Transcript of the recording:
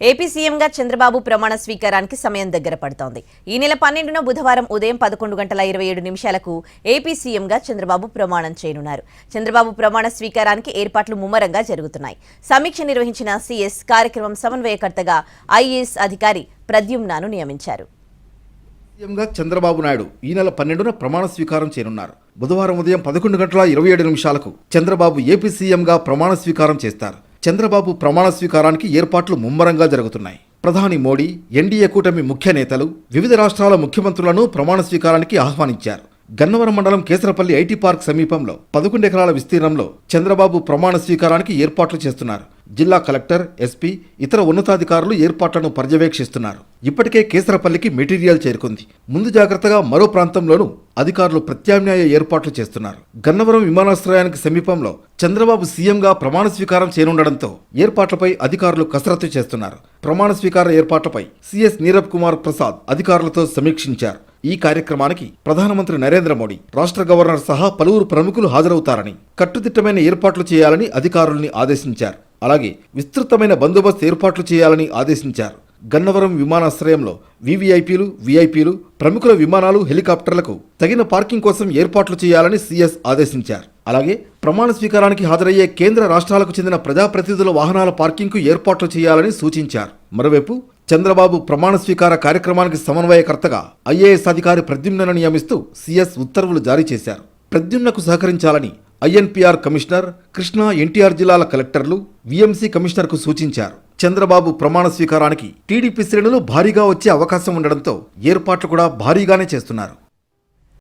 AP సీఎంగా చంద్రబాబు ప్రమాణ స్వీకారానికి సమయం దగ్గర పడుతోంది. ఈ నెల పన్నెండున బుధవారం ఉదయం పదకొండు గంటల ఇరవై ఏడు నిమిషాలకు ఏపీ సీఎంగా చంద్రబాబు ప్రమాణం చేయనున్నారు. చంద్రబాబు ప్రమాణ స్వీకారానికి ఏర్పాట్లు ముమ్మరంగా జరుగుతున్నాయి. సమీక్ష నిర్వహించిన సీఎస్ కార్యక్రమం సమన్వయకర్తగా ఐఏఎస్ అధికారి ప్రద్యుమ్నాను నియమించారు. సీఎంగా చంద్రబాబు నాయుడు ఈ నెల పన్నెండున ప్రమాణ స్వీకారం చేయనున్నారు. బుధవారం ఉదయం పదకొండు గంటల ఇరవై ఏడు నిమిషాలకు చంద్రబాబు ఏపీ సీఎంగా ప్రమాణ స్వీకారం చేస్తారు. చంద్రబాబు ప్రమాణ స్వీకారానికి ఏర్పాట్లు ముమ్మరంగా జరుగుతున్నాయి. ప్రధాని మోడీ ఎన్డీఏ కూటమి ముఖ్య నేతలు వివిధ రాష్ట్రాల ముఖ్యమంత్రులను ప్రమాణ స్వీకారానికి ఆహ్వానించారు. గన్నవరం మండలం కేసరపల్లి ఐటీ పార్క్ సమీపంలో పదకొండు ఎకరాల విస్తీర్ణంలో చంద్రబాబు ప్రమాణ స్వీకారానికి ఏర్పాట్లు చేస్తున్నారు. జిల్లా కలెక్టర్ ఎస్పీ ఇతర ఉన్నతాధికారులు ఏర్పాట్లను పర్యవేక్షిస్తున్నారు. ఇప్పటికే కేసరపల్లికి మెటీరియల్ చేరుకుంది. ముందు జాగ్రత్తగా మరో ప్రాంతంలోనూ అధికారులు ప్రత్యామ్నాయ ఏర్పాట్లు చేస్తున్నారు. గన్నవరం విమానాశ్రయానికి సమీపంలో చంద్రబాబు సీఎంగా ప్రమాణ స్వీకారం చేయనుండడంతో ఏర్పాట్లపై అధికారులు కసరత్తు చేస్తున్నారు. ప్రమాణ స్వీకార ఏర్పాట్లపై సీఎస్ నీరబ్ కుమార్ ప్రసాద్ అధికారులతో సమీక్షించారు. ఈ కార్యక్రమానికి ప్రధానమంత్రి నరేంద్ర మోడీ రాష్ట్ర గవర్నర్ సహా పలువురు ప్రముఖులు హాజరవుతారని కట్టుదిట్టమైన ఏర్పాట్లు చేయాలని అధికారుల్ని ఆదేశించారు. అలాగే విస్తృతమైన బందోబస్తు ఏర్పాట్లు చేయాలని ఆదేశించారు. గన్నవరం విమానాశ్రయంలో వివిఐపీలు విఐపీలు ప్రముఖుల విమానాలు హెలికాప్టర్లకు తగిన పార్కింగ్ కోసం ఏర్పాట్లు చేయాలని సీఎస్ ఆదేశించారు. అలాగే ప్రమాణ స్వీకారానికి హాజరయ్యే కేంద్ర రాష్ట్రాలకు చెందిన ప్రజాప్రతినిధుల వాహనాల పార్కింగ్కు ఏర్పాట్లు చేయాలని సూచించారు. మరోవైపు చంద్రబాబు ప్రమాణ స్వీకార కార్యక్రమానికి సమన్వయకర్తగా ఐఏఎస్ అధికారి ప్రద్యుమ్నను నియమిస్తూ సీఎస్ ఉత్తర్వులు జారీ చేశారు. ప్రద్యుమ్నకు సహకరించాలని ఐఎన్పిఆర్ కమిషనర్ కృష్ణా ఎన్టీఆర్ జిల్లాల కలెక్టర్లు విఎంసీ కమిషనర్కు సూచించారు. చంద్రబాబు ప్రమాణ స్వీకారానికి టీడీపీ శ్రేణులు భారీగా వచ్చే అవకాశం ఉండడంతో ఏర్పాట్లు కూడా భారీగానే చేస్తున్నారు.